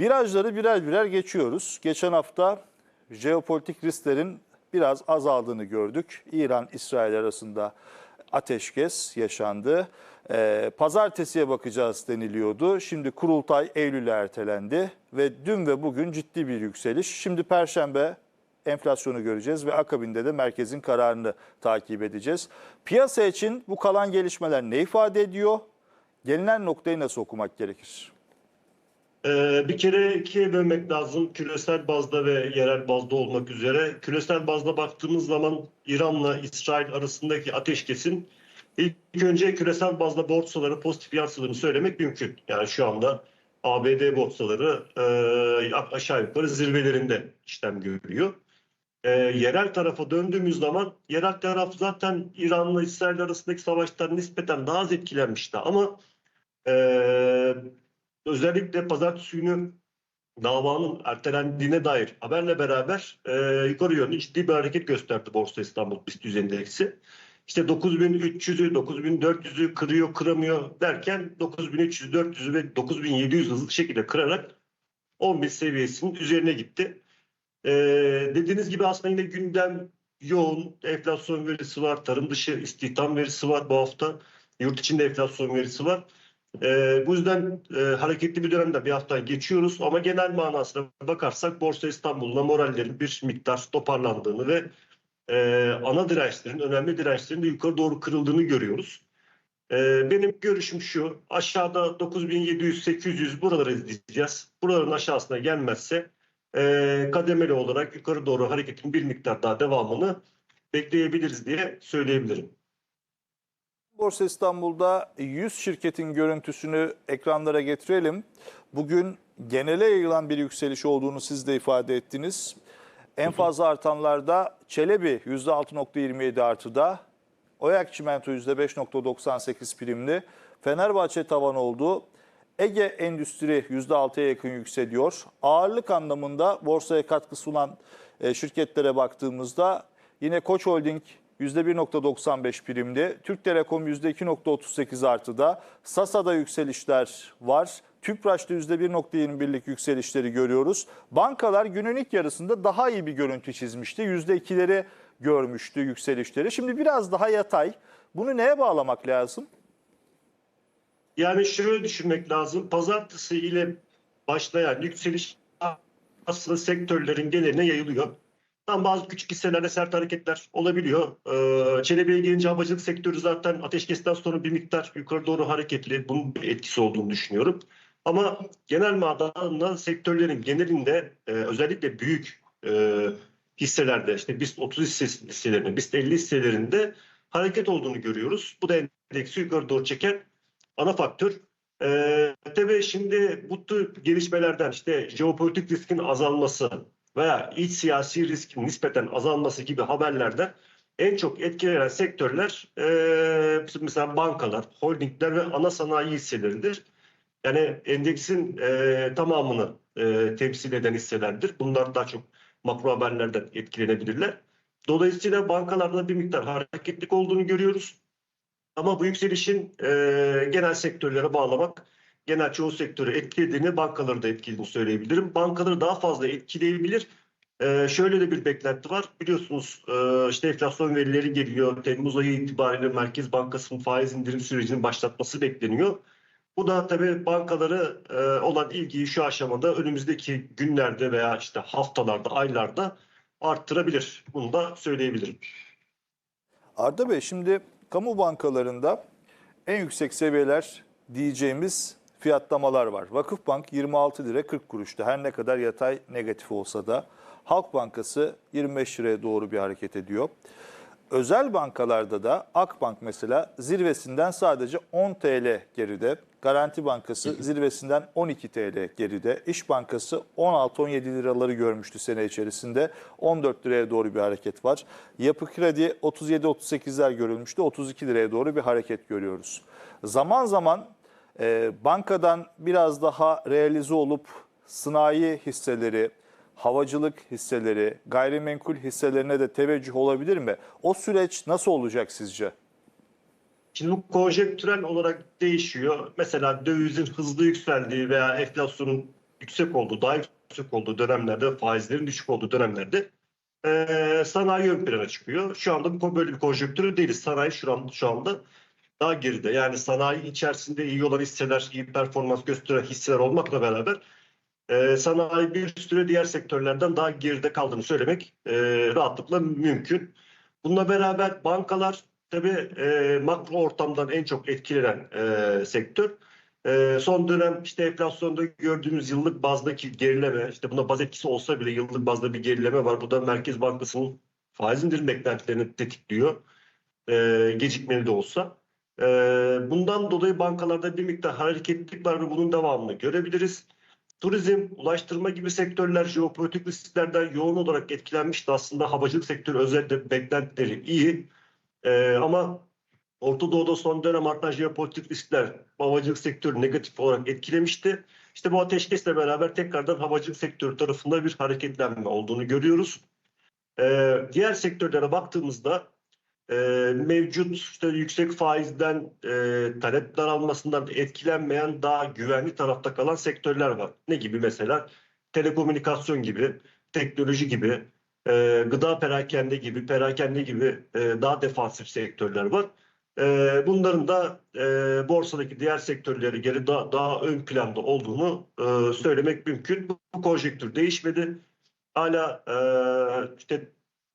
Virajları birer birer geçiyoruz. Geçen hafta jeopolitik risklerin biraz azaldığını gördük. İran-İsrail arasında ateşkes yaşandı. Ee, pazartesiye bakacağız deniliyordu. Şimdi kurultay Eylül'e ertelendi ve dün ve bugün ciddi bir yükseliş. Şimdi Perşembe enflasyonu göreceğiz ve akabinde de merkezin kararını takip edeceğiz. Piyasa için bu kalan gelişmeler ne ifade ediyor? Gelinen noktayı nasıl okumak gerekir? Ee, bir kere ikiye bölmek lazım. Küresel bazda ve yerel bazda olmak üzere. Küresel bazda baktığımız zaman İran'la İsrail arasındaki ateşkesin ilk önce küresel bazda borsaları pozitif yansıdığını söylemek mümkün. Yani şu anda ABD borsaları e, aşağı yukarı zirvelerinde işlem görüyor. E, yerel tarafa döndüğümüz zaman yerel taraf zaten İran'la İsrail arasındaki savaştan nispeten daha az etkilenmişti ama e, özellikle pazartesi günü davanın ertelendiğine dair haberle beraber e, yukarı yönlü ciddi bir hareket gösterdi Borsa İstanbul BIST 100 endeksi. İşte 9300'ü, 9400'ü kırıyor, kıramıyor derken 9300, 400'ü ve 9700 hızlı şekilde kırarak 11 seviyesinin üzerine gitti. E, dediğiniz gibi aslında yine gündem yoğun. Enflasyon verisi var, tarım dışı istihdam verisi var bu hafta. Yurt içinde enflasyon verisi var. Ee, bu yüzden e, hareketli bir dönemde bir hafta geçiyoruz ama genel manasına bakarsak Borsa İstanbul'da morallerin bir miktar toparlandığını ve e, ana dirençlerin, önemli dirençlerin de yukarı doğru kırıldığını görüyoruz. E, benim görüşüm şu, aşağıda 9700-800 buraları izleyeceğiz. Buraların aşağısına gelmezse e, kademeli olarak yukarı doğru hareketin bir miktar daha devamını bekleyebiliriz diye söyleyebilirim. Borsa İstanbul'da 100 şirketin görüntüsünü ekranlara getirelim. Bugün genele yayılan bir yükseliş olduğunu siz de ifade ettiniz. En fazla artanlarda Çelebi %6.27 artıda, Oyak Çimento %5.98 primli, Fenerbahçe tavan oldu. Ege Endüstri %6'ya yakın yükseliyor. Ağırlık anlamında borsaya katkı sunan e, şirketlere baktığımızda yine Koç Holding %1.95 primli, Türk Telekom %2.38 artıda, Sasa'da yükselişler var. Tüpraş'ta %1.21'lik yükselişleri görüyoruz. Bankalar günün ilk yarısında daha iyi bir görüntü çizmişti. %2'leri görmüştü yükselişleri. Şimdi biraz daha yatay. Bunu neye bağlamak lazım? Yani şöyle düşünmek lazım. Pazartesi ile başlayan yükseliş aslında sektörlerin geneline yayılıyor. Tam bazı küçük hisselerde sert hareketler olabiliyor. Ee, Çelebi'ye gelince havacılık sektörü zaten ateşkesten sonra bir miktar yukarı doğru hareketli. Bunun bir etkisi olduğunu düşünüyorum. Ama genel manada sektörlerin genelinde e, özellikle büyük e, hisselerde işte BIST 30 hisse- hisselerinde, BIST 50 hisselerinde hareket olduğunu görüyoruz. Bu da endeksi yukarı doğru çeken ana faktör. Ee, tabii şimdi bu tür gelişmelerden işte jeopolitik riskin azalması veya iç siyasi riskin nispeten azalması gibi haberlerden en çok etkilenen sektörler e, mesela bankalar, holdingler ve ana sanayi hisseleridir. Yani endeksin e, tamamını e, temsil eden hisselerdir. Bunlar daha çok makro haberlerden etkilenebilirler. Dolayısıyla bankalarda bir miktar hareketlik olduğunu görüyoruz. Ama bu yükselişin e, genel sektörlere bağlamak, genel çoğu sektörü etkilediğini, bankaları da etkilediğini söyleyebilirim. Bankaları daha fazla etkileyebilir. E, şöyle de bir beklenti var. Biliyorsunuz e, işte enflasyon verileri geliyor. Temmuz ayı itibariyle Merkez Bankası'nın faiz indirim sürecini başlatması bekleniyor. Bu da tabii bankaları e, olan ilgiyi şu aşamada önümüzdeki günlerde veya işte haftalarda, aylarda arttırabilir. Bunu da söyleyebilirim. Arda Bey şimdi kamu bankalarında en yüksek seviyeler diyeceğimiz fiyatlamalar var. Vakıfbank 26 lira 40 kuruşta her ne kadar yatay negatif olsa da Halk Bankası 25 liraya doğru bir hareket ediyor. Özel bankalarda da Akbank mesela zirvesinden sadece 10 TL geride. Garanti Bankası zirvesinden 12 TL geride. İş Bankası 16-17 liraları görmüştü sene içerisinde. 14 liraya doğru bir hareket var. Yapı Kredi 37-38'ler görülmüştü. 32 liraya doğru bir hareket görüyoruz. Zaman zaman e, bankadan biraz daha realize olup sanayi hisseleri, havacılık hisseleri, gayrimenkul hisselerine de teveccüh olabilir mi? O süreç nasıl olacak sizce? Şimdi bu konjektürel olarak değişiyor. Mesela dövizin hızlı yükseldiği veya enflasyonun yüksek olduğu, daha yüksek olduğu dönemlerde, faizlerin düşük olduğu dönemlerde e, sanayi ön plana çıkıyor. Şu anda bu böyle bir konjonktürü değiliz. Sanayi şu, an, şu anda daha geride. Yani sanayi içerisinde iyi olan hisseler, iyi performans gösteren hisseler olmakla beraber e, sanayi bir süre diğer sektörlerden daha geride kaldığını söylemek e, rahatlıkla mümkün. Bununla beraber bankalar tabii e, makro ortamdan en çok etkilenen e, sektör. E, son dönem işte enflasyonda gördüğümüz yıllık bazdaki gerileme, işte buna baz etkisi olsa bile yıllık bazda bir gerileme var. Bu da Merkez Bankası'nın faiz indirim beklentilerini tetikliyor. E, gecikmeli de olsa. E, bundan dolayı bankalarda bir miktar hareketlilik var ve bunun devamını görebiliriz. Turizm, ulaştırma gibi sektörler jeopolitik risklerden yoğun olarak etkilenmişti. Aslında havacılık sektörü özellikle beklentileri iyi. Ee, ama Orta Doğu'da son dönem artan jeopolitik riskler havacılık sektörü negatif olarak etkilemişti. İşte bu ateşkesle beraber tekrardan havacılık sektörü tarafında bir hareketlenme olduğunu görüyoruz. Ee, diğer sektörlere baktığımızda e, mevcut işte yüksek faizden e, talep daralmasından etkilenmeyen daha güvenli tarafta kalan sektörler var. Ne gibi mesela? Telekomünikasyon gibi, teknoloji gibi, e, gıda perakende gibi, perakende gibi e, daha defansif sektörler var. E, bunların da e, borsadaki diğer sektörleri geri daha, daha ön planda olduğunu e, söylemek mümkün. Bu, bu konjektür değişmedi. Hala e, işte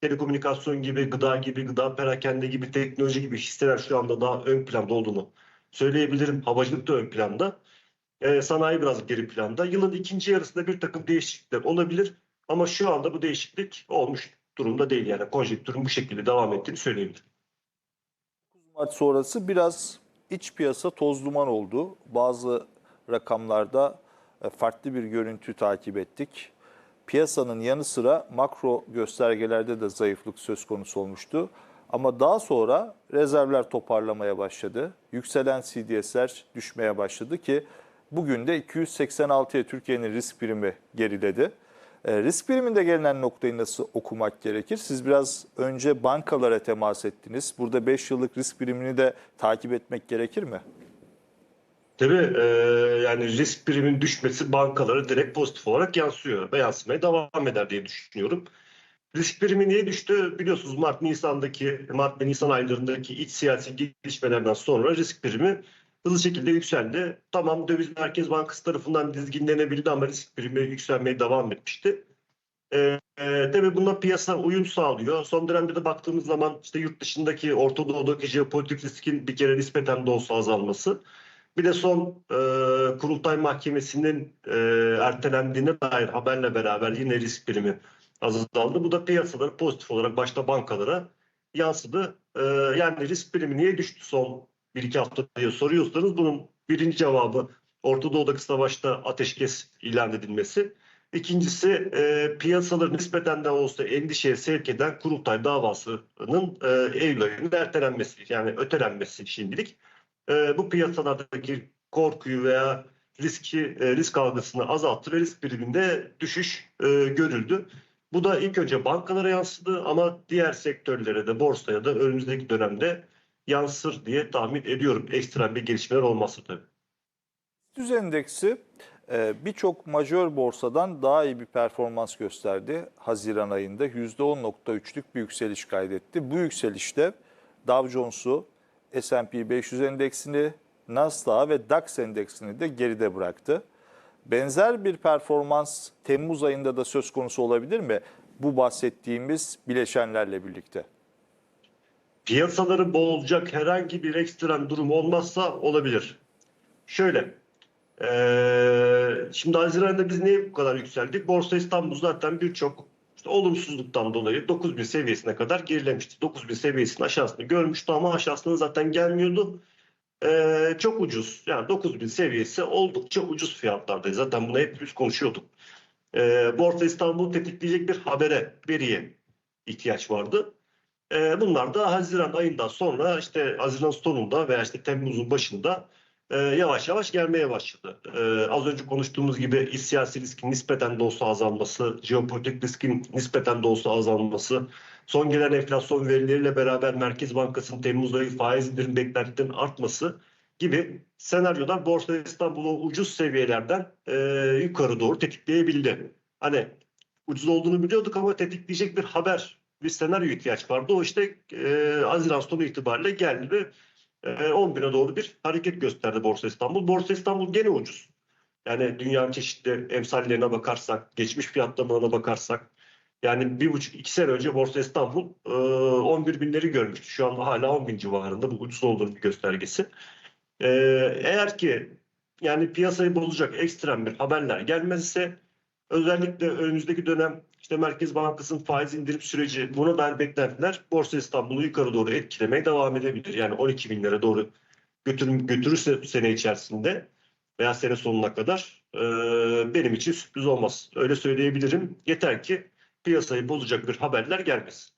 telekomünikasyon gibi, gıda gibi, gıda perakende gibi, teknoloji gibi hisseler şu anda daha ön planda olduğunu söyleyebilirim. Havacılık da ön planda. Ee, sanayi biraz geri planda. Yılın ikinci yarısında bir takım değişiklikler olabilir. Ama şu anda bu değişiklik olmuş durumda değil. Yani konjektürün bu şekilde devam ettiğini söyleyebilirim. Mart sonrası biraz iç piyasa toz duman oldu. Bazı rakamlarda e, farklı bir görüntü takip ettik. Piyasanın yanı sıra makro göstergelerde de zayıflık söz konusu olmuştu. Ama daha sonra rezervler toparlamaya başladı. Yükselen CDS'ler düşmeye başladı ki bugün de 286'ya Türkiye'nin risk primi geriledi. E, risk priminde gelinen noktayı nasıl okumak gerekir? Siz biraz önce bankalara temas ettiniz. Burada 5 yıllık risk primini de takip etmek gerekir mi? Tabii e, yani risk primin düşmesi bankalara direkt pozitif olarak yansıyor ve yansımaya devam eder diye düşünüyorum. Risk primi niye düştü? Biliyorsunuz Mart Nisan'daki Mart ve Nisan aylarındaki iç siyasi gelişmelerden sonra risk primi hızlı şekilde yükseldi. Tamam döviz merkez bankası tarafından dizginlenebildi ama risk primi yükselmeye devam etmişti. Ee, e, tabii buna piyasa uyum sağlıyor. Son dönemde de baktığımız zaman işte yurt dışındaki Orta Doğu'daki jeopolitik riskin bir kere nispeten de olsa azalması. Bir de son e, kurultay mahkemesinin e, ertelendiğine dair haberle beraber yine risk primi azaldı. Bu da piyasaları pozitif olarak başta bankalara yansıdı. E, yani risk primi niye düştü son 1-2 hafta diye soruyorsanız bunun birinci cevabı Orta Doğu'daki savaşta ateşkes ilan edilmesi. İkincisi e, piyasaları nispeten de olsa endişeye sevk eden kurultay davasının e, Eylül ayında ertelenmesi yani ötelenmesi şimdilik. E, bu piyasalardaki korkuyu veya riski e, risk algısını azalttı ve risk priminde düşüş e, görüldü. Bu da ilk önce bankalara yansıdı ama diğer sektörlere de borsaya da önümüzdeki dönemde yansır diye tahmin ediyorum. Ekstrem bir gelişmeler olması tabii. Düz endeksi e, birçok majör borsadan daha iyi bir performans gösterdi. Haziran ayında %10.3'lük bir yükseliş kaydetti. Bu yükselişte Dow Jones'u, S&P 500 endeksini, Nasdaq ve DAX endeksini de geride bıraktı. Benzer bir performans Temmuz ayında da söz konusu olabilir mi? Bu bahsettiğimiz bileşenlerle birlikte. Piyasaları boğulacak herhangi bir ekstrem durum olmazsa olabilir. Şöyle, ee, şimdi Haziran'da biz niye bu kadar yükseldik? Borsa İstanbul zaten birçok işte olumsuzluktan dolayı 9000 seviyesine kadar gerilemişti. 9000 seviyesinin aşağısını görmüştü ama aşağısına zaten gelmiyordu. Ee, çok ucuz. Yani 9000 seviyesi oldukça ucuz fiyatlardaydı. Zaten bunu hep biz konuşuyorduk. Ee, Borsa İstanbul'u tetikleyecek bir habere, veriye ihtiyaç vardı. Ee, bunlar da Haziran ayından sonra işte Haziran sonunda veya işte Temmuz'un başında e, yavaş yavaş gelmeye başladı. E, az önce konuştuğumuz gibi siyasi riskin nispeten de olsa azalması, jeopolitik riskin nispeten de olsa azalması, son gelen enflasyon verileriyle beraber Merkez Bankası'nın Temmuz ayı faiz indirim beklentilerinin artması gibi senaryolar Borsa İstanbul'u ucuz seviyelerden e, yukarı doğru tetikleyebildi. Hani ucuz olduğunu biliyorduk ama tetikleyecek bir haber, bir senaryo ihtiyaç vardı. O işte e, Haziran sonu itibariyle geldi ve e, 10 bine doğru bir hareket gösterdi Borsa İstanbul. Borsa İstanbul gene ucuz. Yani dünyanın çeşitli emsallerine bakarsak, geçmiş fiyatlamalarına bakarsak, yani bir buçuk iki sene önce Borsa İstanbul e, 11 binleri görmüştü. Şu anda hala 10 bin civarında bu ucuz olduğunun bir göstergesi. E, eğer ki yani piyasayı bozacak ekstrem bir haberler gelmezse özellikle önümüzdeki dönem işte Merkez Bankası'nın faiz indirim süreci buna dair beklentiler Borsa İstanbul'u yukarı doğru etkilemeye devam edebilir. Yani 12 binlere doğru götürür, götürürse sene içerisinde veya sene sonuna kadar e, benim için sürpriz olmaz. Öyle söyleyebilirim. Yeter ki piyasayı bozacak bir haberler gelmesin.